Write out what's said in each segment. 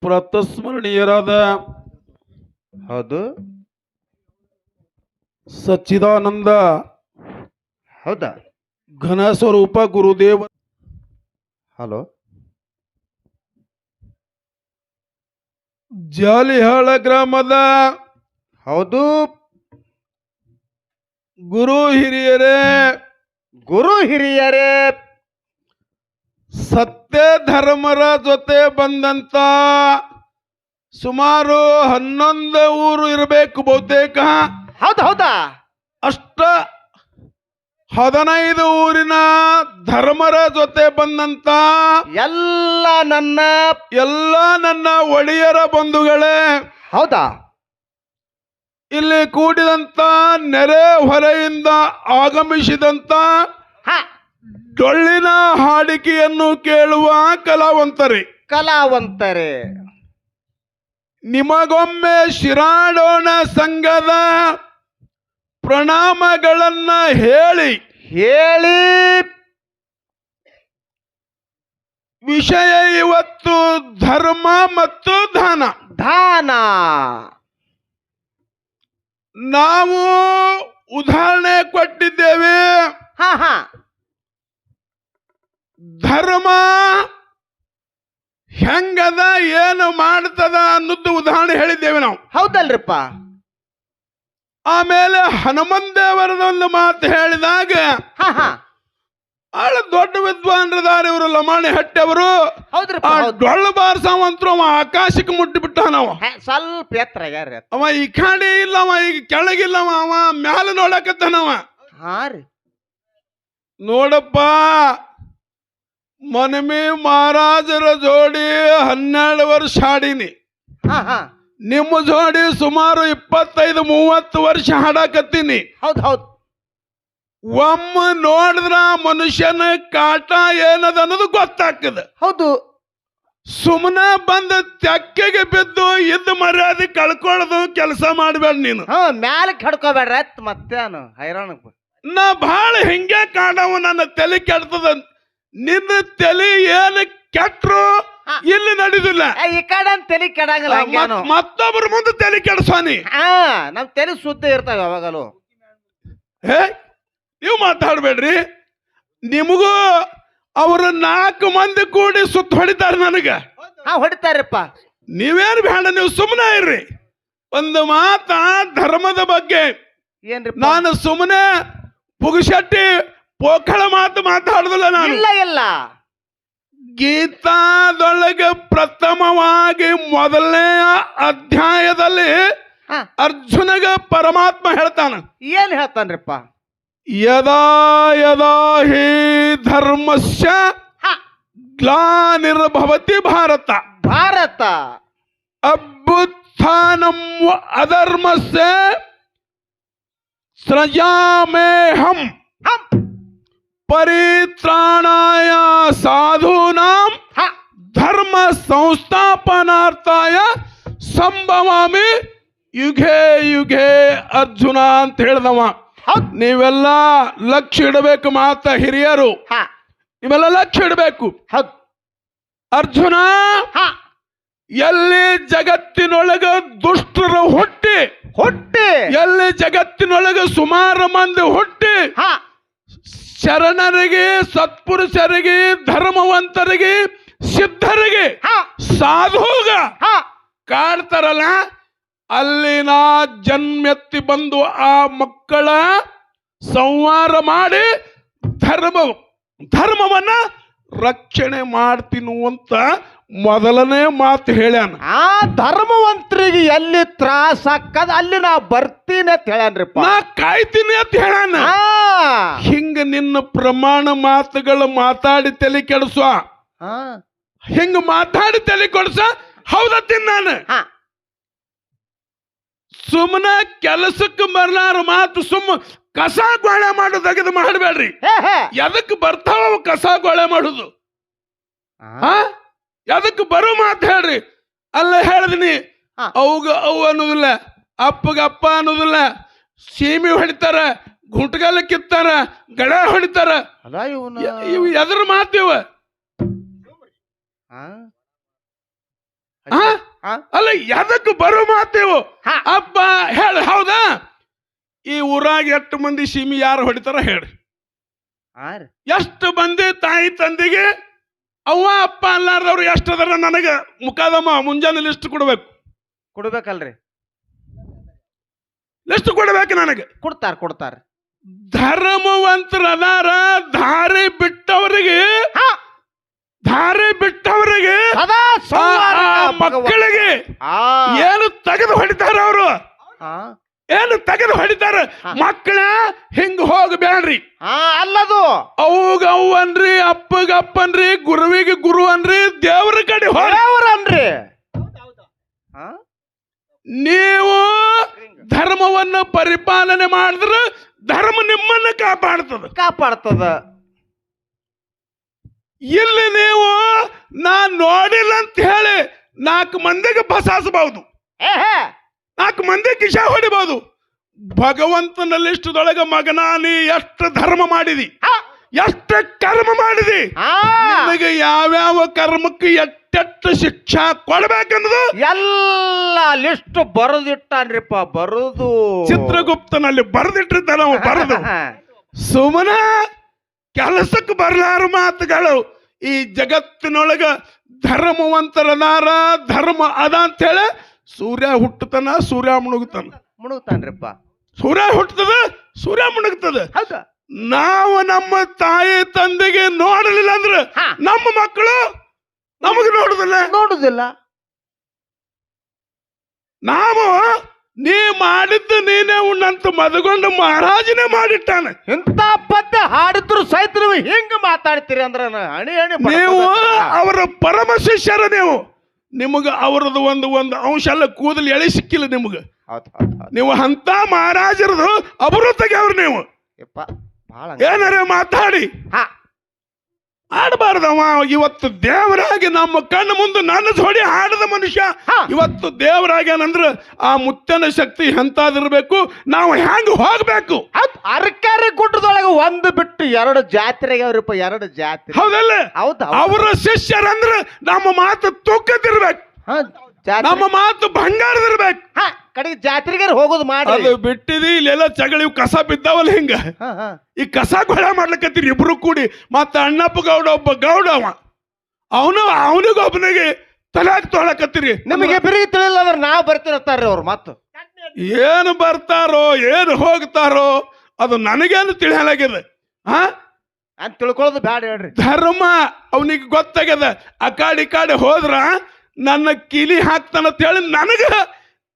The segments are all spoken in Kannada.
ಪ್ರತಸ್ಮರಣೀಯರಾದ ಹೌದು. ಸಚ್ಚಿದಾನಂದ ಹೌದಾ? ಘನ ಸ್ವರೂಪ ಗುರುದೇವ. ಹಲೋ. ಜಾಲಿಹಾಳ ಗ್ರಾಮದ ಹೌದು. ಗುರು ಹಿರಿಯರೇ. ಗುರು ಹಿರಿಯರೇ. ಸತ್ಯ ಧರ್ಮರ ಜೊತೆ ಬಂದಂತ ಸುಮಾರು ಹನ್ನೊಂದು ಊರು ಇರಬೇಕು ಬಹುತೇಕ. ಹೌದು ಹೌದಾ? ಅಷ್ಟ ಹದಿನೈದು ಊರಿನ ಧರ್ಮರ ಜೊತೆ ಬಂದಂತ ಎಲ್ಲ ನನ್ನ ಎಲ್ಲ ನನ್ನ ಒಡೆಯರ ಬಂಧುಗಳೇ. ಹೌದಾ? ಇಲ್ಲಿ ಕೂಡಿದಂತ ನೆರೆ ಹೊರೆಯಿಂದ ಆಗಮಿಸಿದಂತ ಹ. ಡೊಳ್ಳಿನ ಹಾಡಿಕೆಯನ್ನು ಕೇಳುವ ಕಲಾವಂತರೇ. ಕಲಾವಂತರೆ. ನಿಮಗೊಮ್ಮೆ ಶಿರಾಡೋಣ ಸಂಘದ ಪ್ರಣಾಮಗಳನ್ನ ಹೇಳಿ. ಹೇಳಿ. ವಿಷಯ ಇವತ್ತು ಧರ್ಮ ಮತ್ತು ದಾನ. ದಾನ. ನಾವು ಉದಾಹರಣೆ ಕೊಟ್ಟಿದ್ದೇವೆ. ಹಾ ಹ. ಧರ್ಮ ಹೆಂಗದ ಏನು ಮಾಡ್ತದ ಅನ್ನೋದು ಉದಾಹರಣೆ ಹೇಳಿದ್ದೇವೆ ನಾವು. ಹೌದಲ್ರಿಪ್ಪ. ಆಮೇಲೆ ಹನುಮನ್ ದೇವರದೊಂದು ಮಾತು ಹೇಳಿದಾಗ ಬಹಳ ದೊಡ್ಡ ವಿದ್ವಾನ್ ಇವರು ಲಮಾಣಿ ಹಟ್ಟಿ ಅವರು ಡೊಳ್ಳು ಬಾರ್ಸವಂತ್ರು ಅವ ಆಕಾಶಕ್ಕೆ ಮುಟ್ಟಿಬಿಟ್ಟ ನಾವು ಸ್ವಲ್ಪ ಎತ್ತರ ಅವ ಈ ಕಾಡಿ ಇಲ್ಲವ ಈಗ ಕೆಳಗಿಲ್ಲವ ಅವ ಮ್ಯಾಲ ನೋಡಕತ್ತಾನವ ಹಾ ರೀ ನೋಡಪ್ಪ ಮನಮಿ ಮಹಾರಾಜರ ಜೋಡಿ ಹನ್ನೆರಡು ವರ್ಷ ಹಾಡಿನಿ ನಿಮ್ಮ ಜೋಡಿ ಸುಮಾರು ಇಪ್ಪತ್ತೈದು ಮೂವತ್ತು ವರ್ಷ ಹಾಡಕತ್ತೀನಿ. ಹೌದು ಹೌದು. ಒಮ್ಮ ನೋಡಿದ್ರ ಮನುಷ್ಯನ ಕಾಟ ಏನದ ಅನ್ನೋದು ಗೊತ್ತಾಗ್ತದ. ಹೌದು. ಸುಮ್ಮನೆ ಬಂದು ತೆಕ್ಕೆಗೆ ಬಿದ್ದು ಇದ್ದ ಮರ್ಯಾದೆ ಕಳ್ಕೊಳ್ಳೋದು ಕೆಲಸ ಮಾಡಬೇಡ ನೀನು. ಹಾ ಕಡ್ಕೋಬೇಡ್ರ ಮತ್ತೆ ಹೈರಾಣ ನಾ ಭಾಳ ಹಿಂಗೆ ಕಾಣವ ನನ್ನ ತಲೆ ಕೆಡ್ತದ ನಿನ್ನ ತಲೆ ಏನು ಕೆಟ್ರು? ಎಲ್ಲಿ ಇಲ್ಲಿ ನಡೆದಿಲ್ಲ? ಏ, ಈ ಕಡೆ ತಲೆ ಕೆಡಂಗಿಲ್ಲ ಹಂಗೇನು? ಮತ್- ಮತ್ತೊಬ್ಬರ ಮುಂದೆ ತಲೆ ಕೆಡಸ್ವಾನಿ? ಹಾ ನಮ್ ತಲೆ ಸುದ್ದ ಇರ್ತಾವ ಯಾವಾಗಲೂ. ಹೇ ನೀವು ಮಾತಾಡ್ಬೇಡ್ರಿ. ನಿಮಗೂ ಅವರು ನಾಲ್ಕು ಮಂದಿ ಕೂಡಿ ಸುತ್ತ ಹೊಡಿತಾರೆ ನನಗೆ. ಹಾ ಹೊಡಿತಾರಪ್ಪ. ನೀವೇನು ಬೇಡ ನೀವು ಸುಮ್ಮನೆ ಇರ್ರಿ. ಒಂದು ಮಾತ ಧರ್ಮದ ಬಗ್ಗೆ. ಏನ್ರಿ ನಾನು ಸುಮ್ಮನೆ ಪುಗುಶೆಟ್ಟಿ ಪೋಖಳ ಮಾತು ಮಾತಾಡುದಿಲ್ಲ ನಾನು. ಇಲ್ಲ ಇಲ್ಲ. ಗೀತಾದೊಳಗೆ ಪ್ರಥಮವಾಗಿ ಮೊದಲನೇ ಅಧ್ಯಾಯದಲ್ಲಿ ಅರ್ಜುನಗ ಪರಮಾತ್ಮ ಹೇಳ್ತಾನ. ಏನ್ ಹೇಳ್ತಾನ್ರಿಪ್ಪ? ಯದಾ ಯದಾ ಹಿ ಧರ್ಮಸ್ಯ ಗ್ಲಾನಿರ್ಭವತಿ ಭಾರತ. ಭಾರತ. ಅಭ್ಯುತ್ಥಾನಂ ಅಧರ್ಮಸ್ಯ ಸೃಜಾಮೇಹಂ ಪರಿತ್ರಾಣಾಯ ಸಾಧೂನಾಂ ಧರ್ಮ ಸಂಸ್ಥಾಪನಾರ್ಥಾಯ ಸಂಭವಾಮಿ ಯುಗೇ ಯುಗೇ ಅರ್ಜುನ ಅಂತ ಹೇಳ್ದವ. ನೀವೆಲ್ಲ ಲಕ್ಷ್ಯ ಇಡಬೇಕು ಮಾತ ಹಿರಿಯರು. ಹ. ನೀವೆಲ್ಲ ಲಕ್ಷ್ಯ ಇಡಬೇಕು. ಅರ್ಜುನ ಹ. ಎಲ್ಲಿ ಜಗತ್ತಿನೊಳಗೆ ದುಷ್ಟರು ಹುಟ್ಟಿ ಹುಟ್ಟಿ. ಎಲ್ಲಿ ಜಗತ್ತಿನೊಳಗೆ ಸುಮಾರು ಮಂದಿ ಹುಟ್ಟಿ ಹ. ಶರಣರಿಗೆ ಸತ್ಪುರುಷರಿಗೆ ಧರ್ಮವಂತರಿಗೆ ಸಿದ್ಧರಿಗೆ ಹ. ಸಾಧುಗ. ಹ. ಕಾಡ್ತಾರಲ್ಲ ಅಲ್ಲಿನ ಜನ್ಮೆತ್ತಿ ಬಂದು ಆ ಮಕ್ಕಳ ಸಂವಾರ ಮಾಡಿ ಧರ್ಮ ಧರ್ಮವನ್ನ ರಕ್ಷಣೆ ಮಾಡ್ತೀನು ಅಂತ ಮೊದಲನೇ ಮಾತು ಹೇಳ್ಯಾನ. ಆ ಧರ್ಮವಂತರಿಗೆ ಎಲ್ಲಿ ತ್ರಾಸ ಹಾಕದ ಅಲ್ಲಿ ನಾ ಬರ್ತೀನಿ ಅಂತ ಹೇಳ್ಯಾನ್ರಿಪ್ಪ ನಾ ಕಾಯ್ತೀನಿ ಅಂತ ಹೇಳಾನ. ಹಿಂಗ ನಿನ್ನ ಪ್ರಮಾಣ ಮಾತುಗಳು ಮಾತಾಡಿ ತಲೆ ಕೆಡಿಸುವ ಹಾ ಹಿಂಗ ಮಾತಾಡಿ ತಲೆ ಕೊಡ್ಸ ಹೌದತ್ತೀನಿ ನಾನು. ಹಾ. ಸುಮ್ಮನ ಕೆಲಸಕ್ಕೆ ಬರ್ಲಾರ ಮಾತು ಸುಮ್ಮ ಕಸ ಗೋಳೆ ಮಾಡು ತೆಗೆದು ಮಾಡಬೇಡ್ರಿ. ಹೇ ಹೇ. ಎದಕ್ಕೆ ಬರ್ತಾವ ಅವು ಕಸ ಗೋಳೆ ಮಾಡುದು. ಹಾ? ಎದಕ್ಕೆ ಬರೋ ಮಾತು ಹೇಳ್ರಿ. ಅಲ್ಲ ಹೇಳಿದಿನಿ. ಅವಗ ಅವು ಅನ್ನೋದಿಲ್ಲ ಅಪ್ಪಗ ಅಪ್ಪ ಅನ್ನೋದಿಲ್ಲ ಸೀಮೆ ಹೊಡಿತಾರ ಗುಂಟಗಾಲ ಕಿತ್ತಾರ ಗಡ ಹೊಡಿತಾರ. ಅಲ್ಲ ಇವನು ಇವ್ ಎದ್ರ ಮಾತು ಇವ. ಹಾ? ಅಲ್ಲ ಎದಕ್ಕೆ ಬರೋ ಮಾತೇವು ಹಾ. ಅಪ್ಪ ಹೇಳ ಹೌದಾ? ಈ ಊರಾಗ ಎಷ್ಟು ಮಂದಿ ಸೀಮಿ ಯಾರು ಹೊಡಿತಾರ ಹೇಳ್ರಿ. ರೀ ಎಷ್ಟು ಮಂದಿ ತಾಯಿ ತಂದೆಗೆ ಅವ್ವ ಅಪ್ಪ ಅಲ್ಲಾರ್ದವ್ರು ಎಷ್ಟು ಅದರ ನನಗೆ? ಮುಖಾದಮ್ಮ ಮುಂಜಾನೆ ಲಿಸ್ಟ್ ಕೊಡ್ಬೇಕು. ಕೊಡ್ಬೇಕಲ್ರಿ. ಲಿಸ್ಟ್ ಕೊಡ್ಬೇಕು ನನಗೆ. ಕೊಡ್ತಾರ ಕೊಡ್ತಾರ. ಧರ್ಮವಂತರದಾರ ಧಾರಿ ಬಿಟ್ಟವರಿಗೆ. ದಾರಿ ಬಿಟ್ಟವರಿಗೆ. ಮಕ್ಕಳಿಗೆ ಏನು ತೆಗೆದು ಹೊಡಿತಾರ ಅವರು? ಏನು ತೆಗೆದು ಹೊಡಿತಾರ? ಹಾ. ಮಕ್ಕಳ ಹಿಂಗ್ ಹೋಗ್ಬೇಡ್ರಿ. ಆ, ಅಲ್ಲದು. ಅವ್ಗ ಅವ್ ಅನ್ರಿ ಅಪ್ಪಗ ಅಪ್ಪನ್ರಿ ಗುರುವಿಗೆ ಗುರು ಅನ್ರಿ ದೇವ್ರ ಕಡೆ ಆ? ನೀವು ಧರ್ಮವನ್ನು ಪರಿಪಾಲನೆ ಮಾಡಿದ್ರ ಧರ್ಮ ನಿಮ್ಮನ್ನ ಕಾಪಾಡ್ತದ. ಕಾಪಾಡ್ತದ. ಇಲ್ಲಿ ನೀವು ನಾ ನೋಡಿಲ್ಲ ಅಂತ ಹೇಳಿ ನಾಲ್ಕು ಮಂದಿಗೆ ಬಸಾಸಬಹುದು ಹೇ ನಾಲ್ಕು ಮಂದಿ ಕಿಶ ಹೊಡಿಬಹುದು ಭಗವಂತನ ಲಿಸ್ಟದೊಳಗ ಮಗನ ನೀ ಎಷ್ಟು ಧರ್ಮ ಮಾಡಿದಿ. ಎಷ್ಟು ಕರ್ಮ ಮಾಡಿದಿ? ನಿನಗೆ ಯಾವ್ಯಾವ ಕರ್ಮಕ್ಕೆ ಎಷ್ಟೆಷ್ಟು ಶಿಕ್ಷಾ ಕೊಡ್ಬೇಕನ್ನದು ಎಲ್ಲ ಲಿಸ್ಟ್ ಬರದಿಟ್ಟಾನ್ರಿಪ್ಪ ಬರುದು. ಚಿತ್ರಗುಪ್ತನಲ್ಲಿ ಬರೆದಿಟ್ಟಿರ್ತಾನ ನಾವು ಬರೆದು. ಸುಮನ ಕೆಲಸಕ್ಕೆ ಬರಲಾರ ಮಾತುಗಳು. ಈ ಜಗತ್ತಿನೊಳಗ ಧರ್ಮವಂತರದಾರ ಧರ್ಮ ಅದ ಅಂತ ಹೇಳಿ ಸೂರ್ಯ ಹುಟ್ಟತನ ಸೂರ್ಯ ಮುಳುಗ್ತಾನ ಮುಣುಗ್ತಾನ್ರಿಪ್ಪ ಸೂರ್ಯ ಹುಟ್ಟತದ ಸೂರ್ಯ ಮುಳುಗ್ತದ ಹೌದ. ನಾವು ನಮ್ಮ ತಾಯಿ ತಂದೆಗೆ ನೋಡಲಿಲ್ಲ ಅಂದ್ರೆ ಹಾ. ನಮ್ಮ ಮಕ್ಕಳು ನಮಗೆ ನೋಡುದಿಲ್ಲ. ನೋಡುದಿಲ್ಲ. ನಾವು ನೀ ಮಾಡಿದ್ದು ನೀನೇ ಉಣ್ಣಂತ ಮದಗೊಂಡು ಮಹಾರಾಜನೇ ಮಾಡಿಟ್ಟಾನೆ. ಇಂಥ ಪದ್ಯ ಹಾಡಿದ್ರು ಸಹಿತ ನೀವು ಹಿಂಗ ಮಾತಾಡ್ತೀರಿ ಅಂದ್ರ ನಾ ಹಣಿ ಹಣಿ ನೀವು. ಅವರ ಪರಮ ಶಿಷ್ಯರ ನೀವು. ನಿಮಗ ಅವರದ್ದು ಒಂದು ಒಂದು ಅಂಶ ಎಲ್ಲ ಕೂದಲು ಎಳೆ ಸಿಕ್ಕಿಲ್ಲ ನಿಮಗೆ. ನೀವು ಅಂತ ಮಹಾರಾಜರದು ಅಬರು ಅವ್ರು ನೀವು. ಏನಾರ ಮಾತಾಡಿ? ಹಾ. ಆಡಬಾರ್ದವ ಇವತ್ತು ದೇವರಾಗಿ ನಮ್ಮ ಕಣ್ಣು ಮುಂದೆ ನನ್ನ ಜೋಡಿ ಹಾಡದ ಮನುಷ್ಯ. ಇವತ್ತು ಇವತ್ತು ದೇವರಾಗ್ಯಾನಂದ್ರ ಆ ಮುತ್ತನ ಶಕ್ತಿ ಎಂತಾದಿರ್ಬೇಕು ನಾವು ಹೆಂಗ್ ಹೋಗ್ಬೇಕು? ಅರ್ಕಾರ ಗುಡ್ಡದೊಳಗೆ ಒಂದು ಬಿಟ್ಟು ಎರಡು ಜಾತ್ರೆಗೆ ಅವ್ರಿಪ್ಪ ಎರಡು ಜಾತ್ರೆ. ಹೌದಲ್ಲ? ಹೌದು. ಅವರ ಶಿಷ್ಯರಂದ್ರ ನಮ್ಮ ಮಾತು ತೂಕದಿರ್ಬೇಕು. ಹಾ, ನಮ್ಮ ಮಾತು ಬಂಗಾರದಿರ್ಬೇಕು. ಕಡೆಗೆ ಜಾತ್ರೆಗೆ ಹೋಗೋದು ಮಾಡಿ ಅದು ಬಿಟ್ಟಿದಿ ಇಲ್ಲೆಲ್ಲ ಚಗಳ ಇವ್ ಕಸ ಬಿದ್ದಾವಲ್ಲ ಹಿಂಗ. ಹಾ ಹಾ. ಈ ಕಸ ಕೊಳ ಮಾಡ್ಲಕತ್ತೀರಿ ಇಬ್ರು ಕೂಡಿ ಮತ್ತ ಅಣ್ಣಪ್ಪ ಗೌಡ ಒಬ್ಬ ಗೌಡ ಅವ. ಅವನು ಅವನಿಗೊಬ್ಬನಿಗೆ ತಲಾಕ್ ತೊಳಕತ್ತೀರಿ. ನಿಮಗೆ ಬಿರಿ ತಿಳಿಲ್ಲ ಅಂದ್ರೆ ನಾವು ಬರ್ತಿರತ್ತಾರ್ರಿ ಅವ್ರು ಮತ್ತು ಏನು ಬರ್ತಾರೋ ಏನು ಹೋಗ್ತಾರೋ ಅದು ನನಗೇನು ತಿಳಿಯಲಾಗಿದೆ ಹಾ ಅಂತ ತಿಳ್ಕೊಳ್ಳೋದು ಬ್ಯಾಡ ಹೇಳ್ರಿ. ಧರ್ಮ ಅವನಿಗೆ ಗೊತ್ತಾಗ್ಯದ. ಆ ಕಾಡಿ ಕಾಡಿ ಹೋದ್ರ ನನ್ನ ಕಿಲಿ ಹಾಕ್ತಾನಂತ ಹೇಳಿ ನನಗ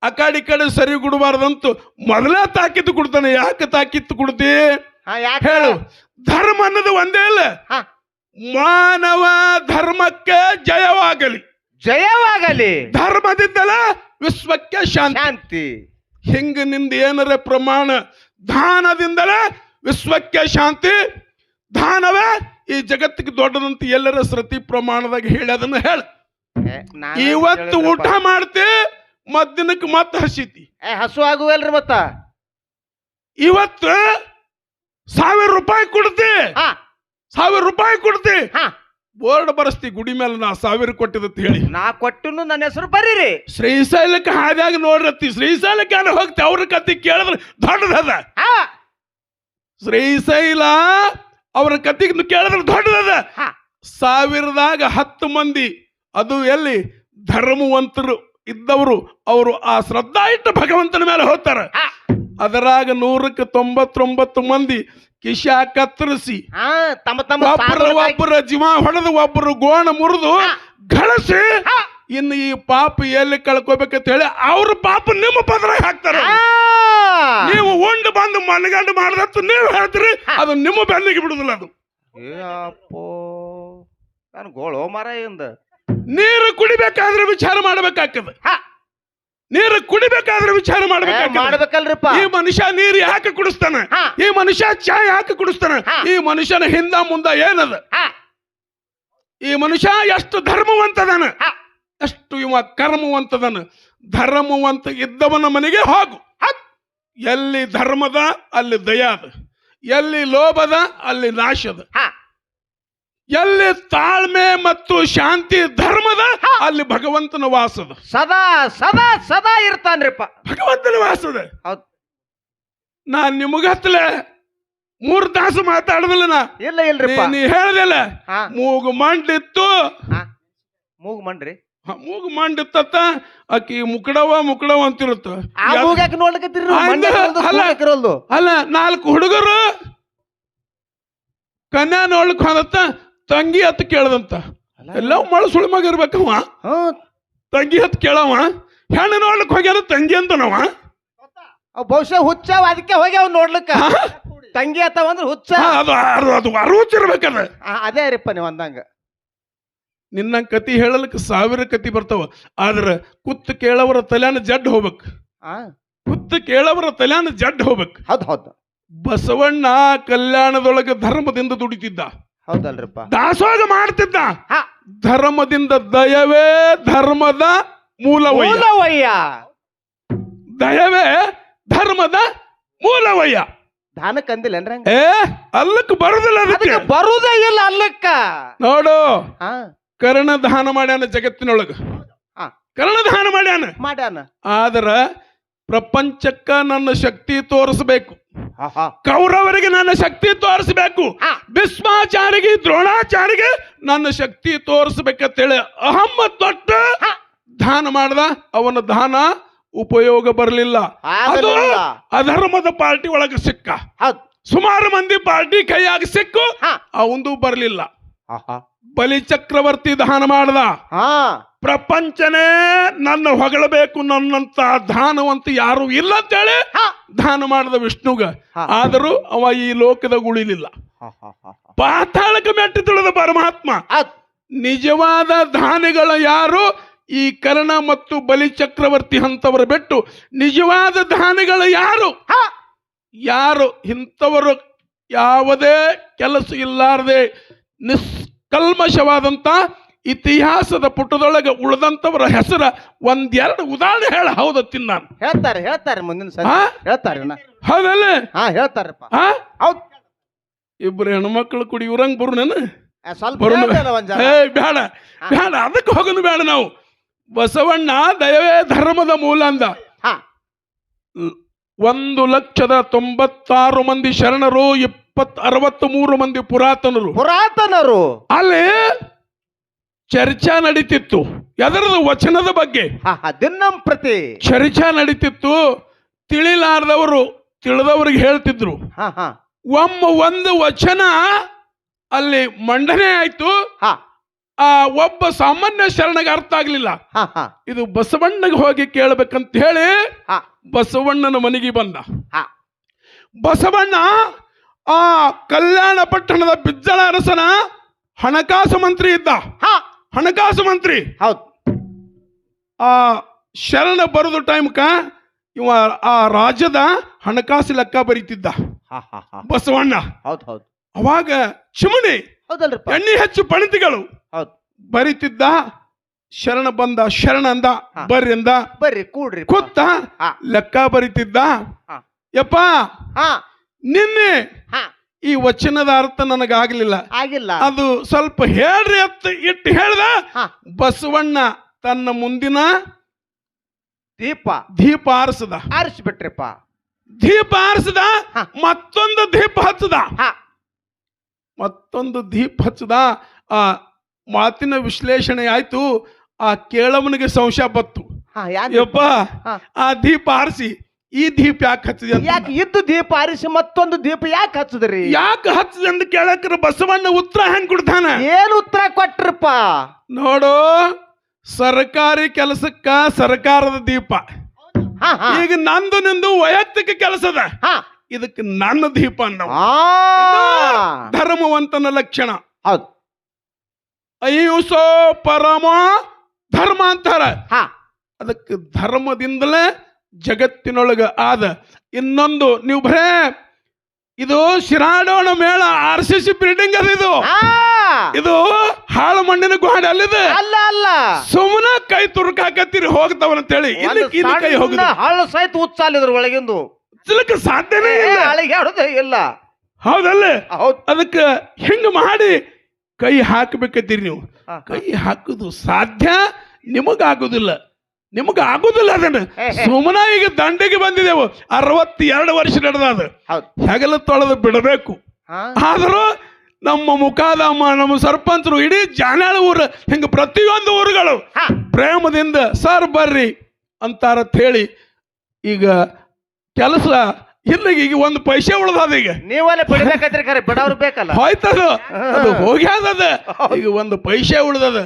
ಆ ಕಡೆ ಈ ಕಡೆ ಸರಿ ಕೊಡಬಾರ್ದಂತು ಮೊದಲೇ ತಾಕಿತ್ತು ಕೊಡ್ತಾನೆ. ಯಾಕೆ ತಾಕಿತ್ತು ಕೊಡ್ತಿ? ಹಾ ಯಾಕೆ? ಹೇಳು. ಧರ್ಮ ಅನ್ನೋದು ಒಂದೇ ಇಲ್ಲ ಹಾ. ಮಾನವ ಧರ್ಮಕ್ಕೆ ಜಯವಾಗಲಿ. ಜಯವಾಗಲಿ. ಧರ್ಮದಿಂದಲ ವಿಶ್ವಕ್ಕೆ ಶಾಂತಿ. ಶಾಂತಿ. ಹಿಂಗ ನಿಂದ ಏನರ ಪ್ರಮಾಣ ದಾನದಿಂದಲ ವಿಶ್ವಕ್ಕೆ ಶಾಂತಿ. ದಾನವೇ ಈ ಜಗತ್ತಿಗೆ ದೊಡ್ಡದಂತ ಎಲ್ಲರ ಸೃತಿ ಪ್ರಮಾಣದಾಗ ಹೇಳಿ ಅದನ್ನ ಹೇಳ. ಇವತ್ತು. ಊಟ ಮಾಡ್ತಿ ಮಧ್ಯಾಹ್ನಕ್ಕೆ ಮತ್ತೆ ಹಸಿತಿ. ಏ ಹಸು ಆಗುವಲ್ರಿ ಮತ್ತ? ಇವತ್ತು ಸಾವಿರ ರೂಪಾಯಿ ಕೊಡ್ತಿ. ಹಾ. ಸಾವಿರ ರೂಪಾಯಿ ಕೊಡ್ತಿ. ಹಾ. ಬೋರ್ಡ್ ಬರಸ್ತಿ ಗುಡಿ ಮೇಲೆ ನಾ ಸಾವಿರ ಕೊಟ್ಟಿದತ್ ಹೇಳಿ. ನಾ ಕೊಟ್ಟನು ನನ್ನ ಹೆಸರು ಬರೀರಿ. ಶ್ರೀಶೈಲಕ್ಕೆ ಹಾದ್ಯಾಗ ನೋಡ್ರತ್ತಿ. ಶ್ರೀಶೈಲಕ್ಕೆ ನಾನು ಹೋಗ್ತಿ ಅವ್ರ ಕತ್ತಿ ಕೇಳಿದ್ರೆ ದೊಡ್ಡದದ ಹಾ. ಶ್ರೀಶೈಲ ಅವ್ರ ಕತ್ತಿಗೆ ಕೇಳಿದ್ರೆ ದೊಡ್ಡದದ ಹಾ. ಸಾವಿರದಾಗ ಹತ್ತು ಮಂದಿ. ಅದು ಎಲ್ಲಿ? ಧರ್ಮವಂತರು. ಇದ್ದವರು ಅವರು ಆ ಶ್ರದ್ಧಾ ಇಟ್ಟು ಭಗವಂತನ ಮೇಲೆ ಹೋಗ್ತಾರೆ. ಅದರಾಗ ನೂರಕ್ಕೆ ತೊಂಬತ್ತೊಂಬತ್ತು ಮಂದಿ ಕಿಶ ಕತ್ತರಿಸಿ ಒಬ್ಬರು ತಮ್ಮ ತಮ್ಮ ಒಬ್ಬರ ಜೀವ ಹೊಡೆದು ಒಬ್ಬರು ಗೋಣ ಮುರಿದು ಘಳಸಿ ಗಳಿಸಿ ಇನ್ನು ಈ ಪಾಪ ಎಲ್ಲಿ ಕಳ್ಕೋಬೇಕಂತ ಹೇಳಿ ಅವ್ರ ಪಾಪ ನಿಮ್ಮ ಪದ್ರ ಹಾಕ್ತಾರೆ. ನೀವು ಉಂಡು ಬಂದು ಮನಗಂಡು ಮಾಡ್ದತ್ತು ನೀವು ಹೇಳ್ತೀರಿ ಅದು ನಿಮ್ಮ ಬೆನ್ನಿಗೆ ಬಿಡುದಿಲ್ಲ ಅದು. ಏ ಅಪ್ಪೋ ನಾನು ಗೋಳೋ ಮರ ಇಂದ ನೀರು ಕುಡಿಬೇಕಾದ್ರೆ ವಿಚಾರ ಮಾಡ್ಬೇಕಾಗ್ತದೆ. ನೀರು ಕುಡಿಬೇಕಾದ್ರೆ ವಿಚಾರ ಮಾಡ್ಬೇಕಲ್ರಿಪ್ಪ. ಈ ಮನುಷ್ಯ ನೀರು ಯಾಕೆ ಕುಡಿಸ್ತಾನೆ? ಈ ಮನುಷ್ಯ ಚಾ ಯಾಕೆ ಕುಡಿಸ್ತಾನೆ? ಈ ಮನುಷ್ಯನ ಹಿಂದ ಮುಂದ ಏನದ? ಈ ಮನುಷ್ಯ ಎಷ್ಟು ಧರ್ಮವಂತದನ? ಎಷ್ಟು ಇವ ಕರ್ಮವಂತದನ? ಧರ್ಮವಂತ ಇದ್ದವನ ಮನೆಗೆ ಹೋಗು. ಎಲ್ಲಿ ಧರ್ಮದ ಅಲ್ಲಿ ದಯಾದ. ಎಲ್ಲಿ ಲೋಭದ ಅಲ್ಲಿ ನಾಶದ. ಎಲ್ಲಿ ತಾಳ್ಮೆ ಮತ್ತು ಶಾಂತಿ ಧರ್ಮದ ಅಲ್ಲಿ ಭಗವಂತನ ವಾಸದ. ಸದಾ ಸದಾ ಸದಾ ಇರ್ತಾನ್ರಿಪ್ಪ. ಭಗವಂತನ ವಾಸದ. ಹೌದ್. ನಾ ನಿಮಗತ್ತಲೆ ಮೂರ್ ತಾಸು ಮಾತಾಡದಿಲ್ಲ ನಾ. ಇಲ್ಲ ಇಲ್ರಿಪ್ಪ. ನೀ- ಹೇಳದಿಲ್ಲ. ಹಾ. ಮೂಗು ಮಂಡಿತ್ತು. ಹಾ. ಮೂಗ್ ಮಂಡ್ರಿ? ಹ, ಮೂಗು ಮಂಡಿತ್ತ ಅಕ್ಕಿ ಮುಕಡವ ಮುಕಡವ ಅಂತಿರುತ್ತ. ಆ ಮೂಗ್ಯಾಕ ನೋಡ್ಲಕತ್ತೀರಿ ಹಂಗ ಅಲ್ಲ. ನೋಡ್ಲಕಿರೋಲ್ದು ಅಲ್ಲ ನಾಲ್ಕು ಹುಡುಗರು. ಕನ್ಯಾ ನೋಡ್ಲಿಕ್ಕೆ ಹೋದತ್ತ ತಂಗಿ ಹತ್ ಕೇಳದಂತ. ಎಲ್ಲ ಮಳ ಸುಳಿ ಮಗ ಇರ್ಬೇಕವ ಹ್ಮ್ ತಂಗಿ ಹತ್ ಕೇಳವ ಹೆಣ್ಣು ನೋಡ್ಲಿಕ್ ಹೋಗ್ಯಾರ ತಂಗಿ ಅಂತನವ ಬಹುಶಃ ಹುಚ್ಚಾವ ಅದಕ್ಕೆ ಹೋಗಿ ಅವ್ ನೋಡ್ಲಿಕ್ಕ. ತಂಗಿ ಅತ್ತವ ಅಂದ್ರೆ ಹುಚ್ಚ. ಅದು ಅದು ಅದು ಅದೇ. ರೀಪ್ಪ ನೀವು ಅಂದಂಗ. ನಿನ್ನ ಕತಿ ಹೇಳಲಿಕ್ಕೆ ಸಾವಿರ ಕತಿ ಬರ್ತಾವ. ಆದ್ರೆ ಕುತ್ತ ಕೇಳವರ ತಲ್ಯಾನ ಜಡ್ ಹೋಗ್ಬೇಕು. ಆ? ಕುತ್ತು ಕೇಳವರ ತಲ್ಯಾನ ಜಡ್ ಹೋಗ್ಬೇಕು. ಹೌದು ಹೌದು. ಬಸವಣ್ಣ ಕಲ್ಯಾಣದೊಳಗೆ ಧರ್ಮದಿಂದ ದುಡಿತಿದ್ದ. ಹೌದಲ್ರಿಪ್ಪ. ದಾಸೋಗ ಮಾಡ್ತಿದ್ದ. ಹಾ. ಧರ್ಮದಿಂದ ದಯವೇ ಧರ್ಮದ ಮೂಲವಯ್ಯ. ಮೂಲವಯ್ಯ. ದಯವೇ ಧರ್ಮದ ಮೂಲವಯ್ಯ. ದಾನಕ್ಕೆ ಅಂದಿಲ್ಲೇನ್ರಿ ಏ ಅಲ್ಲಕ್ಕೆ ಬರುದಿಲ್ಲ ಅದಕ್ಕೆ. ಅದಕ್ಕೆ ಬರುದೇ ಇಲ್ಲ ಅಲ್ಲಕ್ಕ. ನೋಡು. ಕರ್ಣ ದಾನ ಮಾಡ್ಯಾನ ಜಗತ್ತಿನೊಳಗ. ಕರ್ಣ ದಾನ ಮಾಡ್ಯಾನ. ಮಾಡ್ಯಾನ. ಆದ್ರ ಪ್ರಪಂಚಕ್ಕ ನನ್ನ ಶಕ್ತಿ ತೋರಿಸಬೇಕು. ಕೌರವರಿಗೆ ನನ್ನ ಶಕ್ತಿ ತೋರಿಸಬೇಕು. ಭೀಷ್ಮಾಚಾರಿಗೆ ದ್ರೋಣಾಚಾರಿಗೆ ನನ್ನ ಶಕ್ತಿ ತೋರಿಸ್ಬೇಕಂತೇಳಿ ಅಹಮ್ಮ ತೊಟ್ಟು. ದಾನ ಮಾಡ್ದ. ಅವನ ದಾನ ಉಪಯೋಗ ಬರಲಿಲ್ಲ. ಅದು ಅಧರ್ಮದ ಪಾರ್ಟಿ ಒಳಗೆ ಸಿಕ್ಕ. ಸುಮಾರು ಮಂದಿ ಪಾರ್ಟಿ ಕೈಯಾಗ ಸಿಕ್ಕು. ಅವಂದು ಬರಲಿಲ್ಲ. ಬಲಿ ಚಕ್ರವರ್ತಿ ದಾನ ಮಾಡ್ದ. ಹಾ. ಪ್ರಪಂಚನೇ ನನ್ನ ಹೊಗಳಬೇಕು ನನ್ನಂತ ದಾನವಂತ ಯಾರು ಇಲ್ಲ ಅಂತೇಳಿ ದಾನ ಮಾಡಿದ ವಿಷ್ಣುಗ. ಆದರೂ ಅವ ಈ ಲೋಕದ ಉಳಿಲಿಲ್ಲ ಪಾತಾಳಕ ಪಾತಾಳಕ್ಕೆ ಮೆಟ್ಟಿ ತಿಳಿದ ಪರಮಾತ್ಮ. ನಿಜವಾದ ದಾನಿಗಳ ಯಾರು? ಈ ಕರ್ಣ ಮತ್ತು ಬಲಿ ಚಕ್ರವರ್ತಿ ಹಂತವರ ಬಿಟ್ಟು ನಿಜವಾದ ದಾನಿಗಳ ಯಾರು? ಹಾ. ಯಾರು? ಇಂಥವರು ಯಾವುದೇ ಕೆಲಸ ಇಲ್ಲಾರದೆ ನಿಷ್ಕಲ್ಮಶವಾದಂತ ಇತಿಹಾಸದ ಪುಟದೊಳಗೆ ಉಳಿದಂತವರ ಹೆಸರ ಒಂದೆರಡು ಉದಾಹರಣೆ ಹೇಳ ಹೌದ ನಾನು. ಹೇಳ್ತಾರೆ ಹೇಳ್ತಾರೆ ಮುಂದಿನ ಸಲ? ಹೇಳ್ತಾರೆ. ಹೌದಲ್ಲ? ಹಾ ಹೇಳ್ತಾರಪ್ಪ. ಆ ಹೌದ್. ಇಬ್ರು ಹೆಣ್ಮಕ್ಳು ಕುಡಿ ಇವ್ರಂಗ್ ಬರು ನಾನು ಆ, ಸ್ವಲ್ಪ ಬರೋಣ. ಹೇಳ್ರಲ್ಲ ಒಂದ್ ಜರ. ಏ ಬೇಡ ಬೇಡ ಅದಕ್ಕೆ ಹೋಗೋದು ಬೇಡ ನಾವು. ಬಸವಣ್ಣ ದಯವೇ ಧರ್ಮದ ಮೂಲ ಅಂದ. ಹಾ. ಲ್- ಒಂದು ಲಕ್ಷದ ತೊಂಬತ್ತಾರು ಮಂದಿ ಶರಣರು ಇಪ್ಪತ್ ಅರವತ್ತು ಮೂರು ಮಂದಿ ಪುರಾತನರು. ಪುರಾತನರು. ಅಲ್ಲಿ? ಚರ್ಚಾ ನಡೀತಿತ್ತು. ಎದರದು ವಚನದ ಬಗ್ಗೆ. ದಿನಂ ಪ್ರತಿ. ಚರ್ಚಾ ನಡೀತಿತ್ತು. ತಿಳಿಲಾರದವರು ತಿಳಿದವ್ರಿಗೆ ಹೇಳ್ತಿದ್ರು. ಒಮ್ಮ ಒಂದು ವಚನ ಅಲ್ಲಿ ಮಂಡನೆ ಆಯ್ತು. ಹಾ. ಆ ಒಬ್ಬ ಸಾಮಾನ್ಯ ಶರಣಗೆ ಅರ್ಥ ಆಗ್ಲಿಲ್ಲ. ಇದು ಬಸವಣ್ಣಗೆ ಹೋಗಿ ಕೇಳಬೇಕಂತ ಹೇಳಿ ಬಸವಣ್ಣನ ಮನೆಗೆ ಬಂದ. ಹಾ. ಬಸವಣ್ಣ ಆ ಕಲ್ಯಾಣ ಪಟ್ಟಣದ ಬಿಜ್ಜಳ ಅರಸನ ಹಣಕಾಸು ಮಂತ್ರಿ ಇದ್ದ. ಹಾ. ಹಣಕಾಸು ಮಂತ್ರಿ. ಹೌದು. ಆ ಶರಣ ಬರೋದು ಟೈಮ್ಕ ಇವ ಆ ರಾಜ್ಯದ ಹಣಕಾಸು ಲೆಕ್ಕ ಬರೀತಿದ್ದ. ಬಸವಣ್ಣ. ಹೌದು ಹೌದು. ಅವಾಗ ಚಿಮಣಿ ಎಣ್ಣೆ ಹೆಚ್ಚು ಪಣಿತಿಗಳು ಹೌದು. ಬರೀತಿದ್ದ. ಶರಣ ಬಂದ ಶರಣ ಅಂದ. ಬರ್ರಿ ಅಂದ. ಬರ್ರಿ ಕೂಡ್ರಿ ಕೂತ. ಲೆಕ್ಕ ಬರೀತಿದ್ದ. ಯಪ್ಪ ಹಾ. ನಿನ್ನೆ ಈ ವಚನದ ಅರ್ಥ ನನಗಾಗ್ಲಿಲ್ಲ. ಆಗಿಲ್ಲ. ಅದು ಸ್ವಲ್ಪ ಹೇಳ್ರಿ ಅಂತ ಇಟ್ಟು ಹೇಳ್ದ. ಹಾ. ಬಸವಣ್ಣ ತನ್ನ ಮುಂದಿನ ದೀಪ. ದೀಪ ಆರಿಸದ. ಆರಿಸ್ಬಿಟ್ರಿಪ್ಪ. ದೀಪ ಆರಿಸದ ಹಾ. ಮತ್ತೊಂದು ದೀಪ ಹಚ್ಚದ ಹಾ. ಮತ್ತೊಂದು ದೀಪ ಹಚ್ಚದ ಆ ಮಾತಿನ ವಿಶ್ಲೇಷಣೆ ಆಯ್ತು. ಆ ಕೇಳವನಿಗೆ ಸಂಶಯ ಬತ್ತು ಹಾ ಯಾಕ್ ಯಪ್ಪ ಹಾ. ಆ ದೀಪ ಆರಿಸಿ. ಈ ದೀಪ ಯಾಕೆ ಹಚ್ಚಿದೆ ಅಂತ ಯಾಕೆ ಇದ್ದು ದೀಪ ಆರಿಸಿ ಮತ್ತೊಂದು ದೀಪ ಯಾಕೆ ಹಚ್ಚದ್ರಿ? ಯಾಕೆ ಹಚ್ಚದೆ ಅಂತ ಕೇಳಕ್ರ ಬಸವಣ್ಣ ಉತ್ತರ ಹೆಂಗ್ ಕೊಡ್ತಾನ? ಏನ್ ಉತ್ತರ ಕೊಟ್ರಪ್ಪ? ನೋಡು ಸರ್ಕಾರಿ ಕೆಲಸಕ್ಕ ಸರ್ಕಾರದ ದೀಪ. ಈಗ ನಂದು ನಿಂದು ವೈಯಕ್ತಿಕ ಕೆಲಸದ. ಹಾ. ಇದಕ್ಕೆ ನನ್ನ ದೀಪ ಅನ್ನೋ. ಧರ್ಮವಂತನ ಲಕ್ಷಣ. ಹೌದು. ಅಹಿಂಸೋ ಪರಮ ಧರ್ಮ ಅಂತಾರ ಹಾ. ಅದಕ್ಕೆ ಧರ್ಮದಿಂದಲೇ ಜಗತ್ತಿನೊಳಗ ಆದ ಇನ್ನೊಂದು ನೀವು ಬರೇ ಇದು ಶಿರಾಡೋಣ ಮೇಳ ಆರ್ ಸಿ ಸಿ ಬಿಲ್ಡಿಂಗ್ ಅದ ಇದು. ಇದು ಹಾಳು ಮಣ್ಣಿನ ಗುಹಾಡಿ ಅಲ್ಲಿದೆ ಅಲ್ಲ ಅಲ್ಲ. ಸುಮ್ಮನ ಕೈ ತುರುಕಾಕತ್ತೀರಿ ಹೋಗ್ತಾವನ ಅಂತೇಳಿ. ಹೇಳಿ ಕೈ ಹೋಗು ಹಾಳು ಸಹಿತ ಉಚ್ಚಾಲಿದ್ರ ಒಳಗಿಂದು. ಚಿಲಕ ಸಾಧ್ಯನೇ ಇಲ್ಲ. ಅಳಿಗೆ ಆಡೋದೇ ಇಲ್ಲ. ಹೌದಲ್ಲ? ಹೌದ್. ಅದಕ್ಕೆ ಹಿಂಗ ಮಾಡಿ ಕೈ ಹಾಕಬೇಕತ್ತೀರಿ ನೀವು. ಕೈ ಹಾಕುದು ಸಾಧ್ಯ ನಿಮಗಾಗುದಿಲ್ಲ. ನಿಮಗ ಆಗುದಿಲ್ಲ ಅದನ್ನ. ಸುಮ್ಮನ ಈಗ ದಂಡಿಗೆ ಬಂದಿದೆವು ಅರವತ್ತೆರಡು ವರ್ಷ ನಡೆದ ಅದು. ಹೆಗಲ ತೊಳೆದು ಬಿಡಬೇಕು. ಆದರೂ ನಮ್ಮ ಮುಖಾದಮ್ಮ ನಮ್ಮ ಸರ್ಪಂಚರು ಇಡೀ ಜಾನಾಳ ಊರು ಹಿಂಗ ಪ್ರತಿಯೊಂದು ಊರುಗಳು ಪ್ರೇಮದಿಂದ ಸರ್ ಬರ್ರಿ ಅಂತಾರ ಹೇಳಿ ಈಗ ಕೆಲಸ ಇಲ್ಲ ಈಗ ಒಂದು ಪೈಸೆ ಉಳ್ದದ ಈಗ. ನೀವಲ್ಲೇ ಬಿಡವ್ರು ಬೇಕಲ್ಲ. ಹೋಯ್ತದ. ಅದು ಹೋಗ್ಯಾದದ. ಈಗ ಒಂದು ಪೈಸೆ ಉಳ್ದದ.